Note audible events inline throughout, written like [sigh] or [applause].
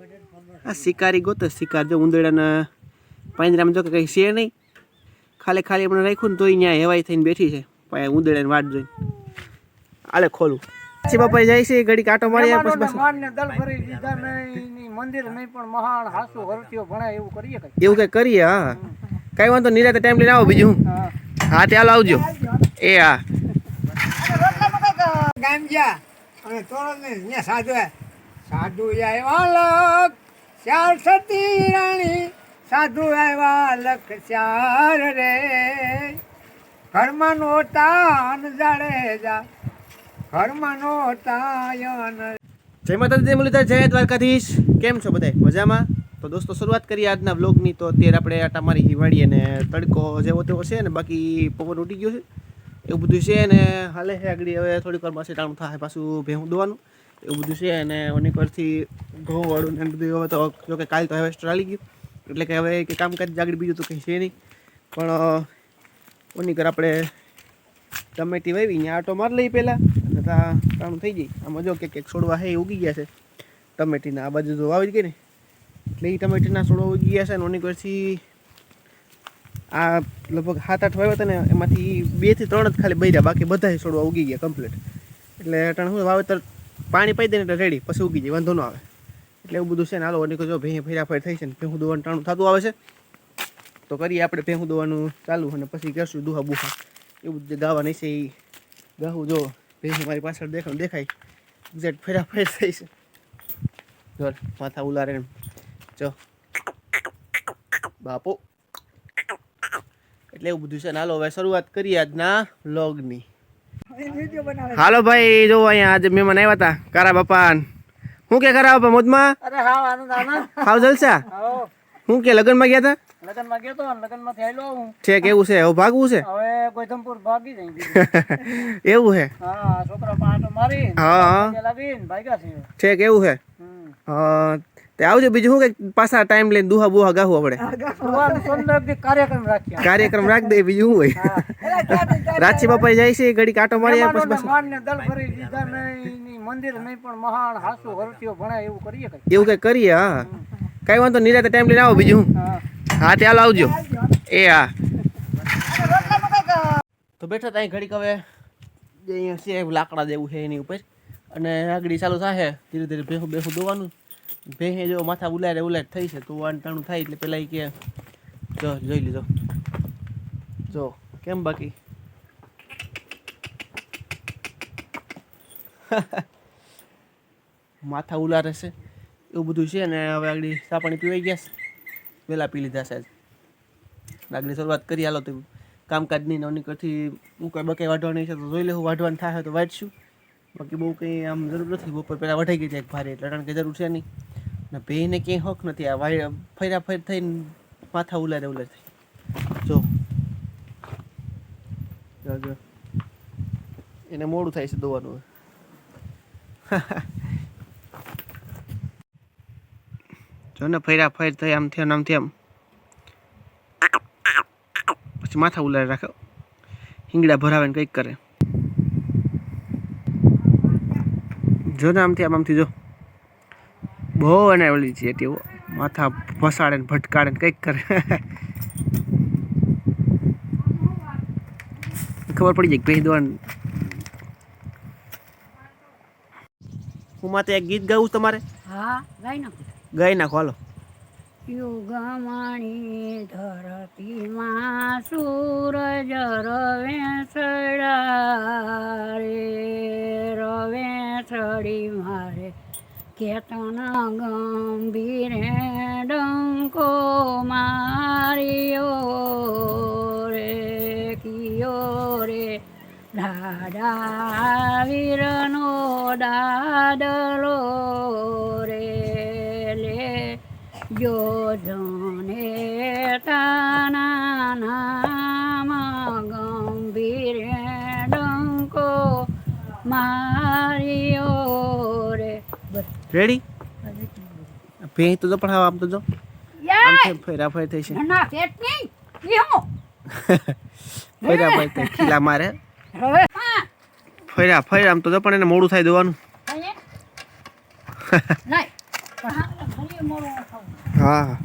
આ શિકારી ગોતો શિકાર જો ઉંદરડાના પાંજરામાં જો કે કંઈ છે નહીં. ખાલી ખાલી એમણે રાખ્યું ને તોય ત્યાં હેવાઈ થઈને બેઠી છે. પણ ઉંદરડાની વાટ જોઈને. આલે ખોલું. પછી બાપા જાય છે ઘડી કાંટો મારી પછી નહીં મંદિર નહીં પણ મહાન હાસુ હરતીઓ ભણાય એવું કરીએ કઈ. એવું કંઈ કરીએ હા. કાંઈ વાંધો નિરાતે ટાઈમ લઈને આવો બીજું. હા. ત્યાં આવજો એ હા. ગામ ગયા અને તોરણ ને ત્યાં સાધુ. વાલક આવ્યા લખ ચાર સતી રાણી. સાધુ આવ્યા લખ શ્યાર રે. ઘરમાં નોતા જાડેજા ઘરમાં નોતા જય માતાજી મુરલીધર, જય દ્વારકાધીશ. કેમ છો બધા? મજામાં? તો દોસ્તો, શરૂઆત કરીએ આજના બ્લોગની તો અત્યારે આપણે આટા મારી હિવાડીએ અને તડકો જેવો તેવો છે ને બાકી પવન ઉડી ગયો છે. એવું બધું છે ને હાલે છે આગળ. હવે થોડીક વાર પાસે ટાણું થાય, પાછું ભેહું દોવાનું. એવું બધું છે અને ઓની પરથી ઘઉં વાળું ને બધું હવે તો જો કે કાલ તો હાર્વેસ્ટર આવી ગયું. એટલે કે હવે કે કામકાજ આગળ બીજું તો કંઈ છે નહીં. પણ ઓની કર આપણે ટમેટી વાવી ત્યાં આટો મારી લઈ પહેલાં. અને ત્યાં કામ થઈ જાય. આમાં જો કે છોડવા હે ઉગી ગયા છે. ટમેટીના આ બાજુ જો વાવી જ ગઈ ને. એટલે એ ટમેટીના છોડવા ઉગી ગયા છે અને ઓની પરથી આ લગભગ સાત આઠ વાવ્યા હતા ને, એમાંથી બેથી ત્રણ જ ખાલી બૈરા. બાકી બધા છોડવા ઉગી ગયા કમ્પ્લીટ એટલે અટાણે શું વાવેતર પાણી પાઈ દે ને એટલે રેડી, પછી ઉગી જાય, વાંધો ન આવે. એટલે એવું બધું છે ને, હાલો નીકળો જો ભેં ફેરા ફેર થઈ છે ને, ભેહું દોવાનું ટાણું થતું આવે છે. તો કરીએ આપણે ભેહું દોવાનું ચાલુ અને પછી કરશું દુહા બુહા. એવું જે ગાવા નહીં છે એ ગાવું જો ભેહું મારી પાછળ દેખાય દેખાય. એક્ઝેક્ટ ફેરા ફેર થઈ છે. જો માથા ઉલારે જો. બાપો. એટલે એવું બધું છે ને, હાલો, હવે શરૂઆત કરીએ આજના બનાવે હાલો ભાઈ જો અહીંયા આજે મહેમાન આવ્યા હતા કારા બાપા હું કે કારા બાપા મોજમાં? અરે હા આનંદ આનંદ. હાવ જલસા? હું કે લગ્નમાં ગયા હતા? લગનમાં ગયો તો લગનમાં આવેલો હું છે કેવું છે હવે ભાગવું છે? હવે ગોધમપુર ભાગી જઈ. [laughs] એવું છે? હા છોકરા પાટો મારી હા હા. લાગીને ભાગ્યા છે. છે કેવું છે? હા તે આવજો બીજું શું કે પાછા ટાઈમ લઈને દુહા બુહા ગાવું આપણે કાર્યક્રમ રાખ્યા. કાર્યક્રમ રાખ દે બીજું શું હોય? રાચી બાપા જાય છે ઘડી કાંટો મારી મંદિર નહીં પણ મહાન હાસુ હરતીઓ ભણાય એવું કરીએ કઈ. એવું કંઈ કરીએ હા. કઈ વાંધો નિરાતે ટાઈમ લઈને આવો બીજું હા. ચાલો ત્યાં આવજો. એ હા. તો બેઠા ત્યાં ઘડીક હવે. અહીંયા છે લાકડા જેવું છે એની ઉપર. અને આગળ ચાલુ થશે ધીરે ધીરે ભેહું બેહું દોવાનું. ભેહે જો માથા ઉલારે ઉલારે થઈ છે, તો ટાણું થાય એટલે પેલા કે, જો, જોઈ લીધો. જો, કેમ બાકી? [laughs] માથા ઉલારે છે, એવું બધું છે ને, હવે આગળ સાપાણી પીવાઈ ગયા છે. વહેલા પી લીધા છે આગળ શરૂઆત કરી, હાલો તો કામકાજની નવની હું કંઈ બકાઈ વાઢવાની છે તો જોઈ લેવું, વાઢવાનું થાય તો વાંચશું બાકી બહુ કંઈ આમ જરૂર નથી, બપોર પહેલાં વઢાઈ ગઈ જાય એક ભારે એટલે, કારણ કે જરૂર છે નહીં. ને ભેને ક્યાંય હક નથી. આ વાય ફર્યા ફેર થઈને માથા ઉલારે ઉલારે થાય જો. જો એને મોડું થાય છે દોવાનું. [laughs] જો ને ફર્યા ફેર થઈ, આમ થયા આમ થયા. પછી માથા ઉલારે રાખે. હિંગડા ભરાવે ને કંઈક કરે. જો ને આમથી આમ આમથી જો. બહુ અને ઓલી છે તેઓ માથા ફસાડે ને ભટકાડે ને કંઈક કરે. ખબર પડી જાય પહેરી દોવાનું હું માથે એક ગીત ગાવું તમારે? હા ગાઈ નાખો. ગાઈ નાખો હાલો. યુગમણી ધરતીમાં સૂરજ રવે સડારે રવે સડી મારે. કેતન ગંભીરે ડંકો માર્યો રે કિયો રે દાદા વીરનો દાદલો રે લે યોજને તાના નામ ગંભીરે ડંકો બસ રેડી ભેં તો પણ હવે આમ તો જો. આમ છે ફેરા ફેર થઈ છે. ના સેટ નહીં. [laughs] ફેરા ફેર થઈ ખીલા મારે. ફેરા ફેર આમ તો જો પણ એને મોડું થાય દોવાનું. [laughs] હા,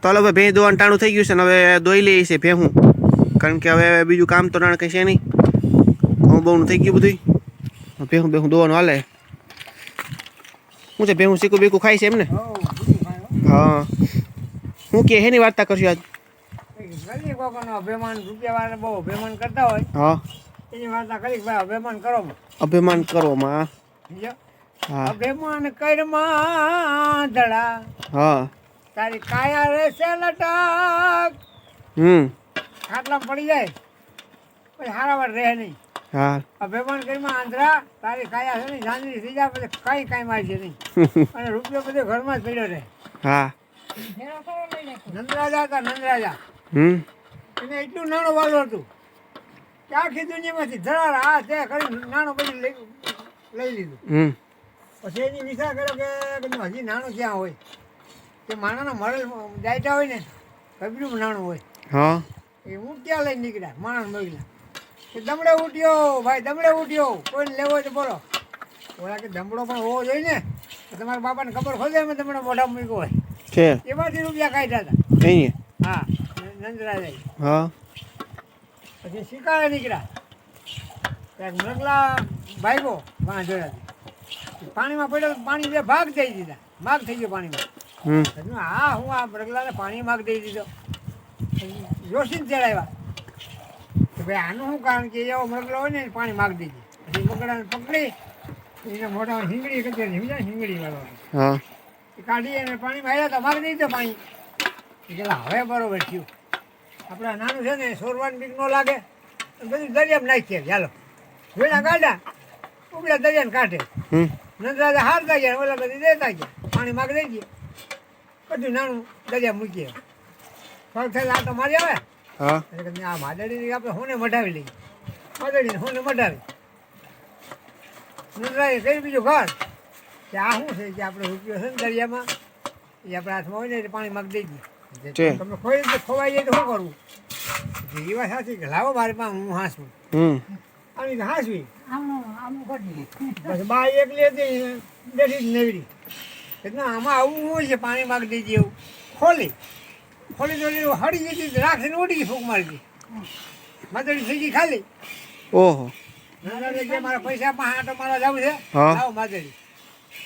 તો હવે ભાઈ ભેં દોવાનું ટાણું થઈ ગયું છે ને હવે દોઈ લઈએ છે ભેહું કારણ કે હવે બીજું કામ તો નાણ કંઈ છે નહીં. બહુનું થઈ ગયું બધું ભેહું બેહું દોવાનું હાલે. શું છે ભેહું શીખું બીકું ખાય છે એમ ને હઉ, બધું ખાય હો. હા હું કે હેની વાર્તા કરશું આજ? ગરીબ લોકોનો અભિમાન રૂપિયાવાળા બહુ અભિમાન કરતા હોય. હા. એની વાર્તા કરી ભાઈ અભિમાન કરો અભિમાન સમજ્યો? હા. અભિમાન કરમાં ધડા. હા. તારી કાયા રહેશે લટક. હમ. ખાટલામાં પડી જાય. પછી હારા વાર રહે નહીં. હા. અભિમાન ઘરમાં આંધ્રા તારી કાયા છે ને થઈ જાય પછી કઈ કાંઈ મારશે નહીં. [laughs] અને રૂપિયો બધો ઘરમાં જ પડ્યો રહે. હા. નંદરાજા હતા નંદરાજા. હમ. એને એટલું નાનું વાલું હતું. કે આખી દુનિયામાંથી ધરાર આ તે કરી નાનું બધું લઈ લઈ લીધું. હમ. પછી એની વિચાર કર્યો કે હજી નાનું ક્યાં હોય? તે માણાના મળેલ દાયટા હોય ને કબીરું નાનું હોય. હા. એ હું ક્યાં લઈ નીકળ્યા? માણસ મોકલ્યા દમડે ઉઠ્યો ભાઈ દમડે ઉઠ્યો. કોઈને લેવો છે તો બોલો. ઓલા કે દમડો પણ હોવો જોઈએ ને તમારા બાપાને ખબર ખોલે અમે તમને મોઢા મૂક્યો હોય. છે. એમાંથી રૂપિયા કાઢ્યા હતા. હા નંદરાજાએ હા. પછી શિકારે નીકળ્યા. ત્યાં મરગલા ભાગ્યો વાંધોડાથી પાણીમાં પડ્યો તો પાણી બે ભાગ દઈ દીધા. માગ થઈ ગયો પાણીમાં. હા હું આ મગલાને પાણી માગ દઈ દીધો. જોશીને તેડાવ્યા કે ભાઈ આનું શું કારણ કે એવો મરગલો હોય ને પાણી માગ દીધી. પછી મરગલાને પકડી એને મોટા હિંગડી કરી સમજાય હિંગડી વાળો કાઢી અને પાણીમાં આવ્યા તો માગ દીધો પાણી. કહેલા હવે બરોબર થયું. આપણે નાનું છે ને સોરવાનું બીક ન લાગે. બધું દરિયામાં નાખીએ. ચાલો વેળા કાઢ્યા. ઉપલા દરિયાને કાઢે. નંદરાજા હારતા ગયા ઓલા બધી દેતા ગયા. પાણી માગ દઈ ગયા. બધું નાનું દરિયા મૂકીએ ફળ થયેલા તો મારી આવે હા? એટલે આ માદડીને આપણે હોને મઢાવી લઈએ. માદડીને હોને મઢાવી. નંદરાજે કઈ બીજું ઘર. કે આ શું છે? કે આપણે રૂપિયો છે ને દરિયામાં? એ આપણા હાથમાં હોય ને એટલે પાણી માગ દઈ દઈએ તમને ખોઈ તો ખોવાઈ જાય તો શું કરવું? એ વાત સાચી કે લાવો મારે પાસે હું હાંસું. હમ. આની હાંસવી. બા એક લેતી બેઠી જ નેવડી. એટલે આમાં આવું હોય છે પાણી માગ દઈ એવું. ખોલી. ખોલી તો હળી જતી રાખીને ઉડી ફૂંક મારી માદડી થઈ ગઈ ખાલી. ઓહો. મારા પૈસા પાંચ આટો મારા જવું છે? હા. લાવો માદડી.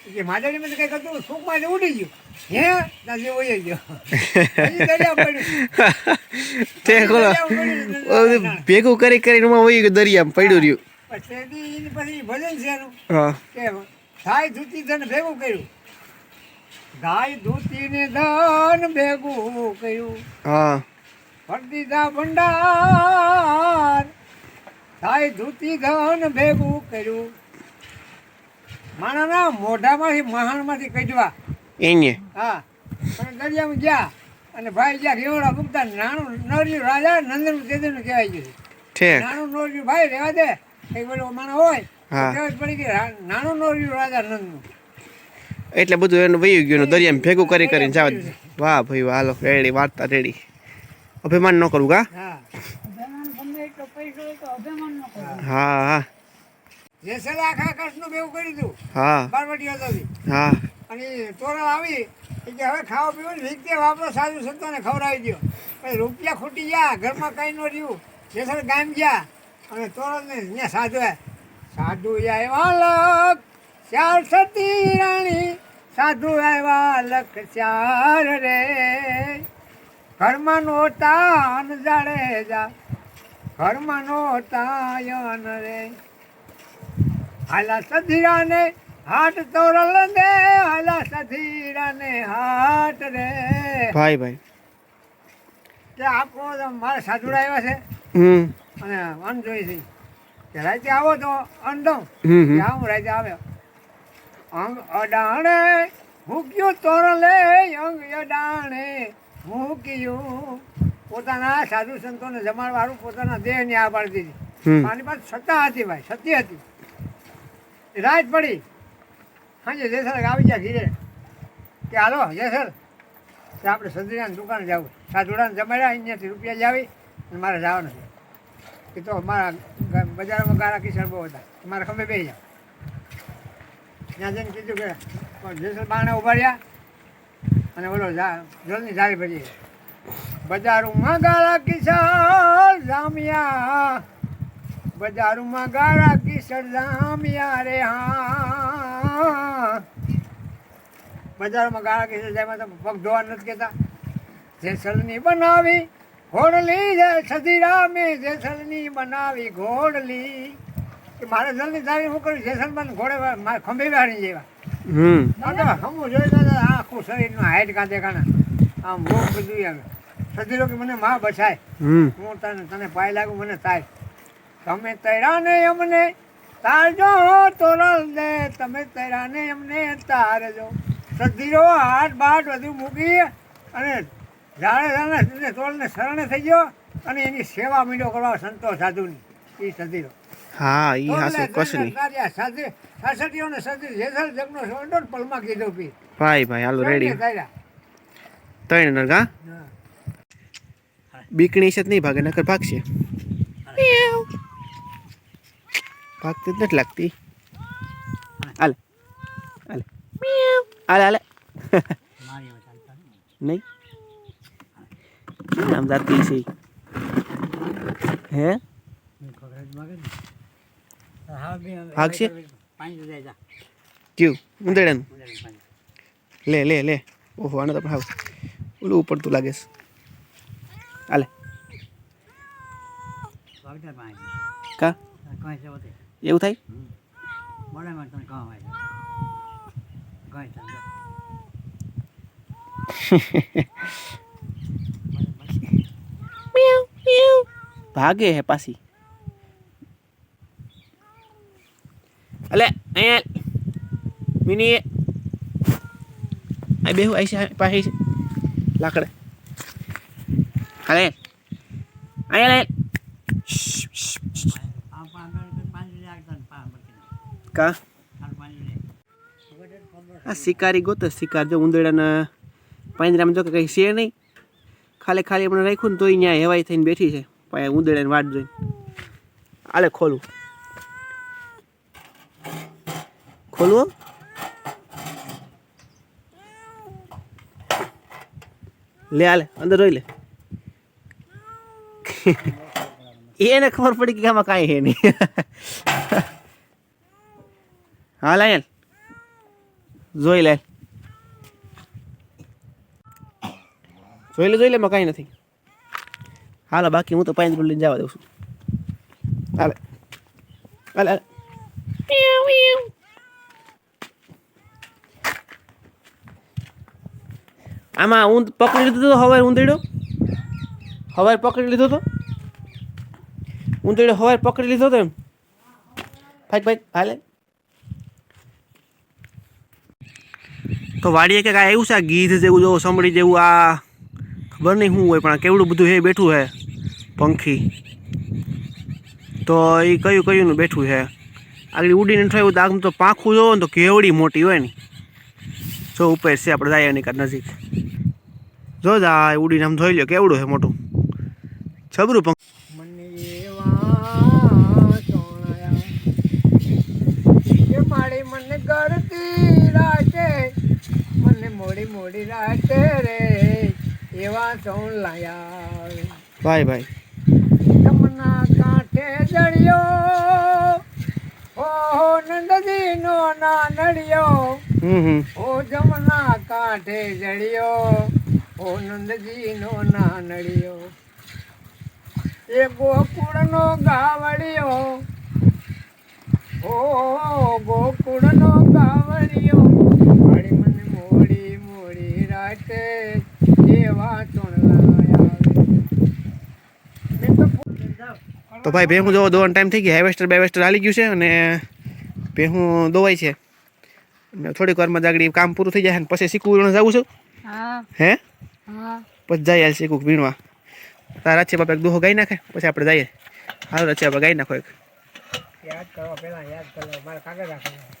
કે તો કઈ હતું ફૂંક મારી ઉડી ગયું. હે? ત્યાં જેવો વહી ગયો. ભેગું કરી કરીને વહી ગયું દરિયામાં પડ્યું રહ્યું. પછી ભજન છે એનું. ગાય ધૂતી ધન ભેગું કર્યું. ગાય ધૂતીને ધન ભેગું કર્યું. હા. ફરદીદા ભંડાર. ગાય ધૂતી ધન ભેગું કર્યું. માણાના મોઢામાંથી મહાણમાંથી કઢવા એને હા. અને દરિયામાં ગયા અને ભાઈ જ્યાં રેવડા મૂકતા નાનું નર્યું રાજા નંદનું તેદનું કહેવાય ગયું નાનું નોર્યું ભાઈ રહેવા દે. કઈ બોલો માણસ હોય પડી ગઈ નાનું નોર્યું રાજા નંદનું. એટલે બધું એનું વયું ગયું દરિયામાં ભેગું કરી કરીને જવા વાહ ભાઈ વાહ હાલો રેડી વાર્તા રેડી. અભિમાન ન કરવું કા? હા. કરો હા. હા આખા આકાશનું બેવું કર્યું હતું હા. બારવટી હતી હા. અને તોરલ આવી કે હવે ખાવા પીવાનું રીતે વાપરો સાધુ સંતોને ખવડાવી દો પછી રૂપિયા ખૂટી ગયા ઘરમાં કંઈ ન રહ્યું. જેસલ ગામ ગયા અને તોરલને ત્યાં સાધુ. સાધુ આવ્યા ચાર સતી રાણી સાધુ આવ્યા લખ ચાર રે. ઘરમાં નોતા જાડેજા ઘરમાં નોતા યન રે. હાલા સધીરાને હાટ તોરલ દે હાલા સધીરાને હાટ રે. ભાઈ ભાઈ. કે આપો તો મારા સાધુડા આવ્યા છે. હમ. અને અન જોઈ છે. કે રાતે આવો તો અન દઉં આવું રાતે આવે અંગ અડાણે મૂક્યું તોરલે અંગ અડાણે મૂક્યું. પોતાના સાધુ સંતોને જમાડવાનું પોતાના દેહની આ પાડી દીધી મારી પાસે સત્તા હતી ભાઈ સત્ય હતી. રાત પડી. સાંજે જેસર આવી ગયા ઘીરે. કે હાલો જેસર કે આપણે સદરીયાની દુકાને જવું સાધુડાને જમાડ્યા અહીંયાથી રૂપિયા જાવી અને મારે જવાનું છે. એ તો મારા બજારમાં ગારા કિશન બહુ હતા. મારે ખમે બે જાવ. ત્યાં જઈને કીધું કે જેસલ બાણે ઊભા રહ્યા. અને બોલો જલની જાળી ભરી બજારમાં ગાળા કિશોર જામ્યા બજારમાં ગાળા કિશોર જામ્યા રે હા. બજારમાં ગાળા કિશોર જામ્યા તો પગ ધોવા નથી કહેતા. જેસલની બનાવી ઘોડલી સધી રામે જેસલની બનાવી ઘોડલી કે મારે જલ્દી જાવી હું કરું જેસલ બન ઘોડે મારે ખંભે વાળી જેવા હમ. ખંભું જોઈ દાદા આખું શરીરનું હાઈટ કાંતે કાણા આમ બહુ બધું એમ સધીરો કે મને માં હમ. હું તને તને પાય લાગુ મને તાર તમે તૈરાને અમને તારજો તોરલ દે. તમે તૈરાને અમને તારજો. સધીરો હાથ બાટ બધું મૂકી અને જાણે જાણે તોલને શરણે થઈ ગયો અને એની સેવા મીંડો કરવા સંતો સાધુની. એ સધીરો હા ઈ હાસુ કસની સાસટીઓને સધી જેસલ જગનો સોંડો પલમાં કીધો પી. ભાઈ ભાઈ હાલો રેડી ત્રણ નરગા હા. બીકણી છે નહીં ભાગે નકર ભાગશે. ભાગતી જ નથી લાગતી. હાલ હાલ. હાલ હાલે. નહીં? નામ જાતી છે? હે? ભાગશે? ક્યું ઉંદરડાનું લે લે લે ઓહો આને તો પણ હાવ ઓલું ઉપડતું લાગે છે હાલે કા એવું થાય ભાગે હે પાછી અલે અહીંયા મિની આ બેહુ આવી છે પાસે લાકડે હાલે અહીંયા લે કા આ શિકારી ગોતો શિકાર જો ઉંદરડાના પાંજરામાં જો કે કંઈ છે નહીં ખાલી ખાલી એમણે રાખ્યું ને તોય ત્યાં હેવાઈ થઈને બેઠી છે પાછી ઉંદરડાની વાટ જોઈને આલે ખોલું ખોલવું લે આલે અંદર રોઈ લે. એને ખબર પડી કે આમાં કાંઈ હે નહીં. હા, લાયલ. જોઈ લે. જોઈ લે જોઈ લે માં કાંઈ નથી. હાલો, બાકી હું તો પાંચ મિનિટ લઈને જવા દઉં છું. હાલે. હાલે આમાં ઊંધ પકડી લીધો તો હવાર ઊંધેડો? હવાર પકડી લીધો તો? ઊંધેડો હવાર પકડી લીધો તો એમ? ભાઈ ભાઈ, હાલે. તો વાડીએ કે કાંઈ એવું છે, આ ગીધ જેવું, જો સાંભળી જેવું, આ ખબર નહીં શું હોય, પણ આ કેવડું બધું હે બેઠું હે પંખી. તો એ કયું કયું બેઠું છે? આગળ ઉડીને થયું તો આગળ તો પાંખું જોવો ને તો કેવડી મોટી હોય ને. જો ઉપર છે આપણે જાય એની નજીક. જો જા ઉડીને આમ જોઈ લો કેવડું છે મોટું. છબરું પંખ. મને એવા સોણાયા કે મારી મને ગળતી રાતે મને મોડી મોડી રાતે રે એવા સોણ લાયા ભાઈ ભાઈ. તમના કાંઠે જડિયો ઓ નંદજી નો ના નડિયો ઓ જમના કાંઠે જડિયો ઓ નંદજી નો ના નડિયો એ ગોકુળનો ગાવડિયો ઓ ગોકુળનો ગાવડિયો મારી મને મોડી મોડી રાતે એવા તો ભાઈ ભેહું જોવો દોવાનો ટાઈમ થઈ ગયો. હાર્વેસ્ટર બેવેસ્ટર હાલી ગયું છે અને ભેહું દોવાય છે. થોડીક વારમાં જાગડી કામ પૂરું થઈ જાય ને પછી શીખવું વીણવા જવું છું. હે. પછી જાય હાલ શીખવું વીણવા. તારા છે બાપા એક દોહો ગાઈ નાખે? પછી આપણે જઈએ. હાલ રચે આપણે ગાઈ નાખો એક. યાદ કરો પેલા યાદ કરો મારે કાગળ રાખવાનું